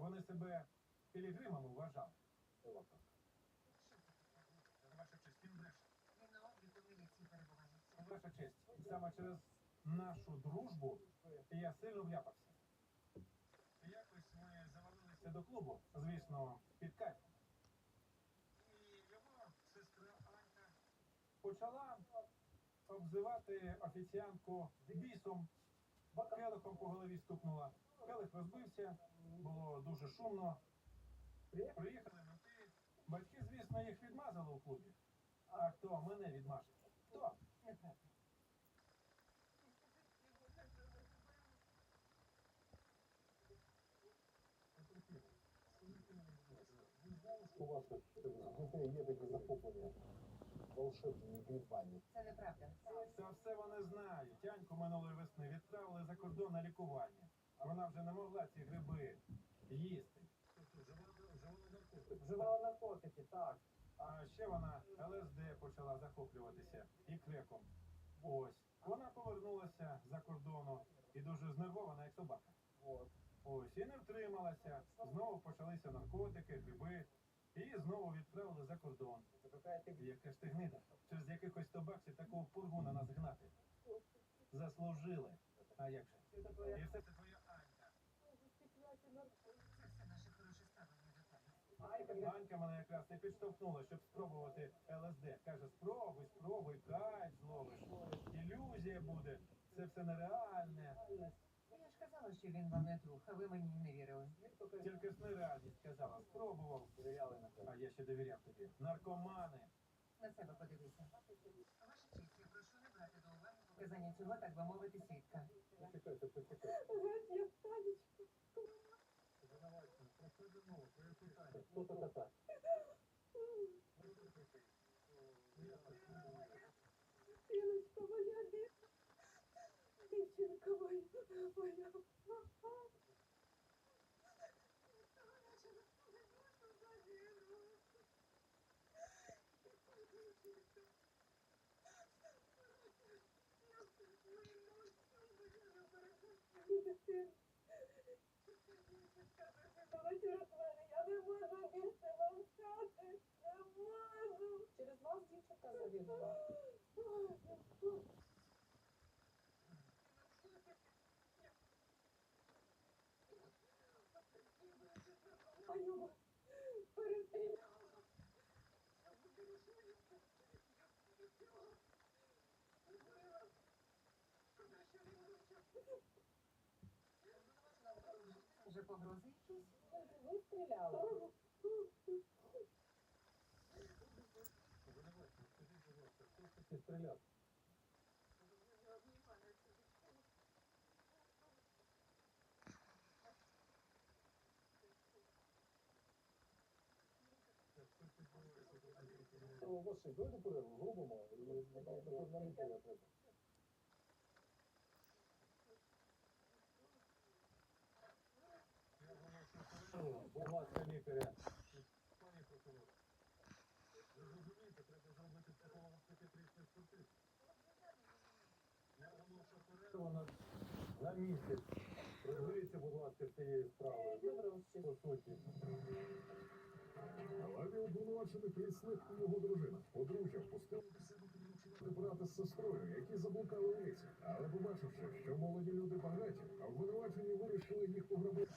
Вони себе пілігримами вважали. Перебуває. Ваша честь, саме через нашу дружбу я сильно вляпався. Якось ми завалилися до клубу, звісно, під кайфом. І його сестра Анька почала обзивати офіціантку бісом, келихом по голові стукнула. Келих розбився, було дуже шумно. Приїхали менти. Батьки, звісно, їх відмазали у клубі. А хто мене відмаже? Хто? У ваших дітей є такі захоплення волшебні грибані? Це неправда. Це все вони знають. Тяньку минулої весни відправили за кордон на лікування. А вона вже не могла ці гриби їсти. Вживала наркотики, так. А ще вона ЛСД почала захоплюватися і креком. Ось. Вона повернулася за кордону і дуже знервована, як собака. От. Ось і не втрималася. Знову почалися наркотики, гриби. І знову відправили за кордон. Яка ж ти гнида. Через якихось 100 такого пургу на нас гнати. Заслужили. А як же? І все це твоя Анька. Це все наше хороше ставлення Анька мене якраз і підштовхнула, щоб спробувати ЛСД. Каже, спробуй, спробуй, кайф зловиш. Ілюзія буде. Це все нереальне. Ну, Я ж казала, що він вам не друг, а ви мені не вірили. Тільки ж нереальність казала. Спробував. Довіряли на А я ще довіряв тобі. Наркомани. На себе подивися. Ваша честь, я прошу не брати до уваги показання цього, так би мовити, свідка. Почекайте, почекайте. Хто то дівчинка моя, моя. Я не можу більше мовчати, не можу. Через вас дівчинка загинула. Аюба, перестріляла. Вже погрози якісь? Ви стріляли. Ти стріляв. О, Василь, давайте перерву зробимо і на лікаря треба. Будь ласка, лікаря. Пані прокурор. Ви розумієте, треба зробити психолого-психіатричний експертизу. Я оголошую перерву. Що вона на місяць. Розберіться, будь ласка, цією справою. По суті. Наладі обвинувачених лісник і його дружина. Подружжя підручувати брата з сестрою, які заблукали в лісі. Але побачивши, що молоді люди багаті, обвинувачені вирішили їх пограбувати.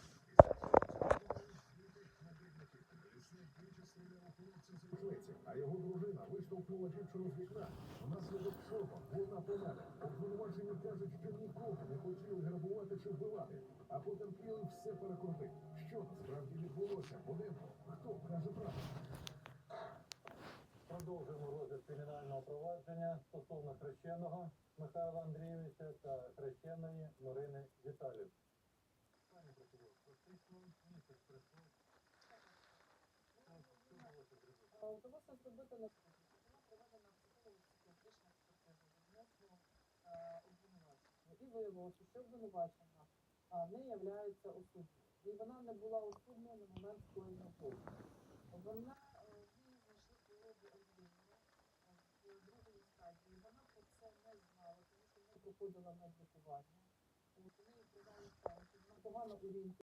А його дружина виштовхнула дівчину з вікна. Внаслідок чого вона померла. Обвинувачені кажуть, що нікого не хотіли грабувати чи вбивати, а потерпіли все перекрутив. Що насправді відбулося? Будемо. Хто каже правду? Продовжуємо розгляд кримінального провадження стосовно хрещеного Михайла Андрійовича та хрещеної Марини Віталів. Пані прокурор, практично місяць пройшов. Що вдалося зробити? А Вдалося зробити на Була проведена психолого-психіатрична експертиза відносно е, обвинувачення. і виявилося, що обвинувачена а, не являється осудною. І вона не була осудною на момент скоєння злочину. Вона Е, другої стадії. Вона про це не знала, тому що проходила медлікування. в неї провели центр. Погано орієнтується.